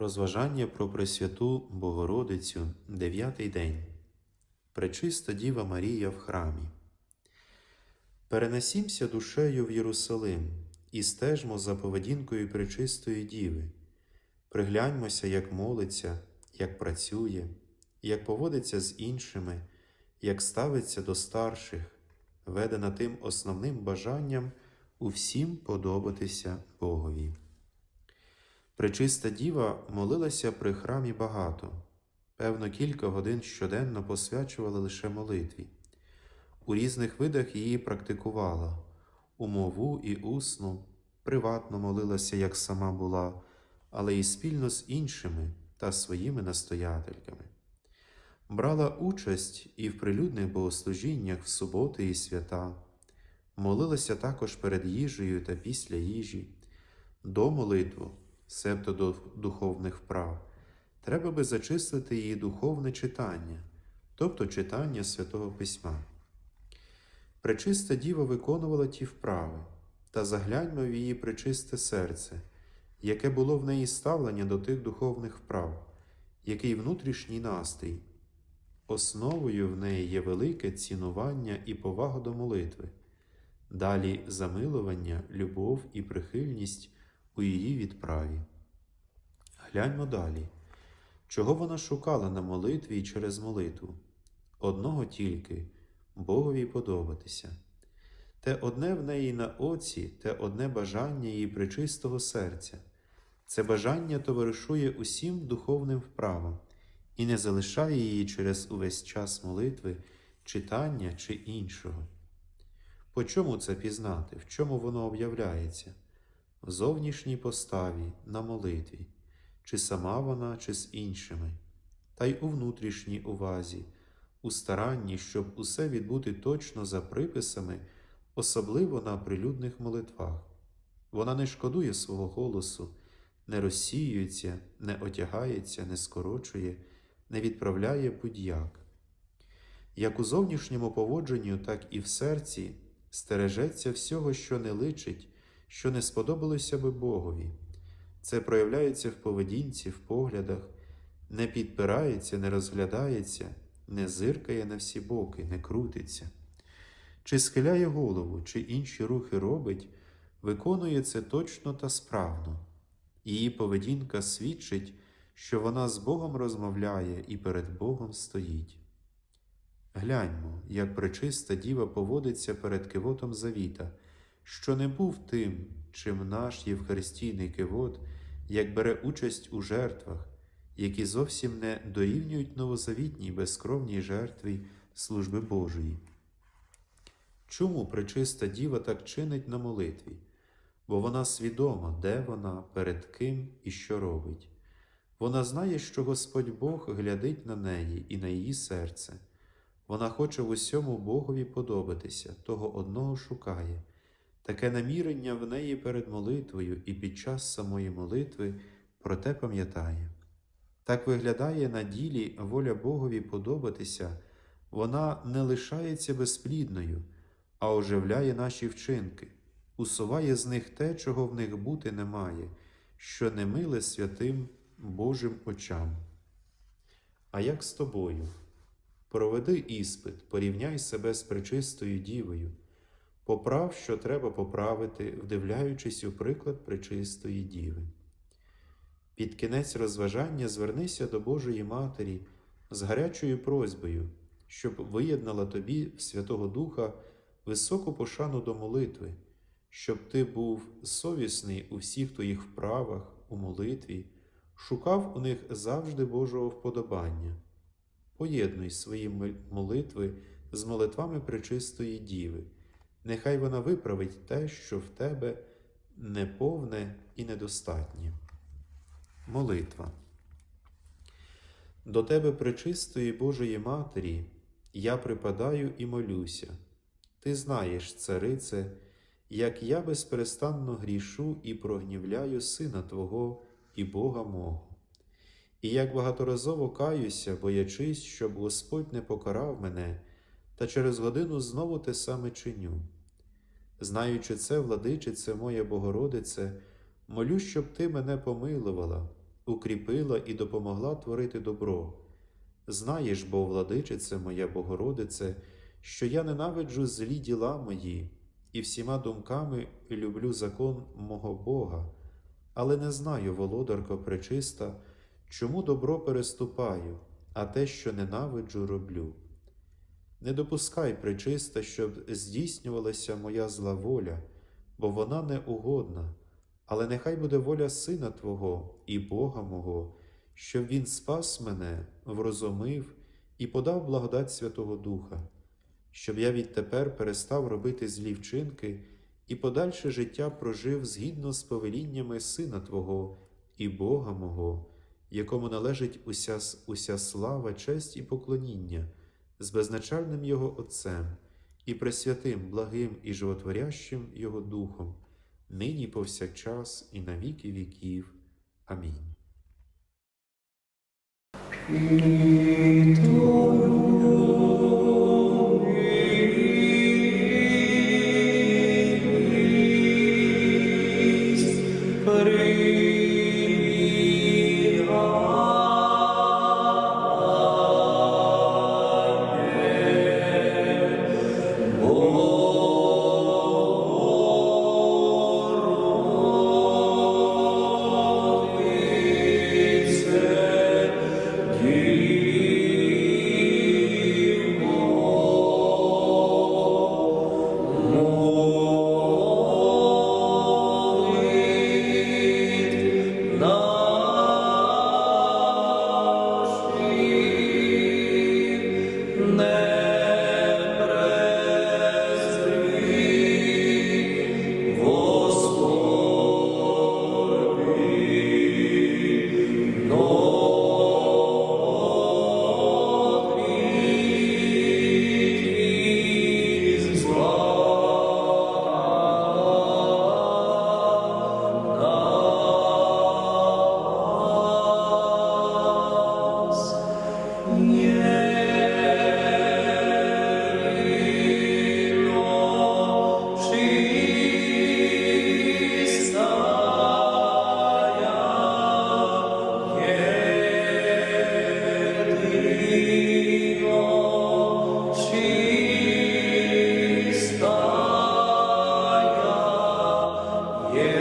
Розважання про Пресвяту Богородицю, дев'ятий день. Пречиста Діва Марія в храмі. Перенесімся душею в Єрусалим і стежмо за поведінкою Пречистої Діви. Пригляньмося, як молиться, як працює, як поводиться з іншими, як ставиться до старших, ведена тим основним бажанням у всім подобатися Богові. Пречиста діва молилася при храмі багато, певно, кілька годин щоденно посвячувала лише молитві. У різних видах її практикувала умову і усну, приватно молилася, як сама була, але і спільно з іншими та своїми настоятельками. Брала участь і в прилюдних богослужіннях в суботи і свята, молилася також перед їжею та після їжі, до молитву себто до духовних вправ, треба би зачистити її духовне читання, тобто читання Святого Письма. Пречиста діва виконувала ті вправи, та загляньмо в її пречисте серце, яке було в неї ставлення до тих духовних вправ, який внутрішній настрій. Основою в неї є велике цінування і повага до молитви, далі замилування, любов і прихильність у її відправі. Гляньмо далі, чого вона шукала на молитві і через молитву. Одного тільки Богові подобатися. Те одне в неї на оці, те одне бажання її причистого серця. Це бажання товаришує усім духовним вправам і не залишає її через увесь час молитви, читання чи іншого. По чому це пізнати, в чому воно об'являється? В зовнішній поставі, на молитві, чи сама вона, чи з іншими, та й у внутрішній увазі, у старанні, щоб усе відбути точно за приписами, особливо на прилюдних молитвах. Вона не шкодує свого голосу, не розсіюється, не отягається, не скорочує, не відправляє будь-як. Як у зовнішньому поводженню, так і в серці стережеться всього, що не личить, що не сподобалося би Богові. Це проявляється в поведінці, в поглядах, не підпирається, не розглядається, не зиркає на всі боки, не крутиться. Чи схиляє голову, чи інші рухи робить, виконує це точно та справно. Її поведінка свідчить, що вона з Богом розмовляє і перед Богом стоїть. Гляньмо, як пречиста діва поводиться перед кивотом завіта, що не був тим, чим наш євхаристійний кивот, як бере участь у жертвах, які зовсім не дорівнюють новозавітній безкровній жертві служби Божої. Чому пречиста діва так чинить на молитві? Бо вона свідома, де вона, перед ким і що робить. Вона знає, що Господь Бог глядить на неї і на її серце. Вона хоче в усьому Богові подобатися, того одного шукає. Таке намірення в неї перед молитвою і під час самої молитви проте пам'ятає. Так виглядає на ділі воля Богові подобатися, вона не лишається безплідною, а оживляє наші вчинки, усуває з них те, чого в них бути немає, що не миле святим Божим очам. А як з тобою? Проведи іспит, порівняй себе з пречистою дівою, поправ, що треба поправити, вдивляючись у приклад пречистої діви. Під кінець розважання звернися до Божої Матері з гарячою просьбою, щоб виєднала тобі Святого Духа високу пошану до молитви, щоб ти був совісний у всіх твоїх вправах, у молитві, шукав у них завжди Божого вподобання. Поєднуй свої молитви з молитвами пречистої діви. Нехай вона виправить те, що в тебе неповне і недостатнє. Молитва. До тебе, пречистої Божої Матері, я припадаю і молюся. Ти знаєш, царице, як я безперестанно грішу і прогнівляю Сина Твого і Бога мого. І як багаторазово каюся, боячись, щоб Господь не покарав мене, та через годину знову те саме чиню. Знаючи це, владичице моя Богородице, молю, щоб ти мене помилувала, укріпила і допомогла творити добро. Знаєш, бо, владичице моя Богородице, що я ненавиджу злі діла мої, і всіма думками люблю закон мого Бога, але не знаю, володарко пречиста, чому добро переступаю, а те, що ненавиджу, роблю. Не допускай, пречиста, щоб здійснювалася моя зла воля, бо вона не угодна, але нехай буде воля Сина Твого і Бога мого, щоб Він спас мене, врозумив і подав благодать Святого Духа, щоб я відтепер перестав робити злі вчинки і подальше життя прожив згідно з повеліннями Сина Твого і Бога мого, якому належить уся, уся слава, честь і поклоніння з безначальним Його Отцем і пресвятим, благим і животворящим Його Духом, нині повсякчас, і на віки віків. Амінь. І But Yeah.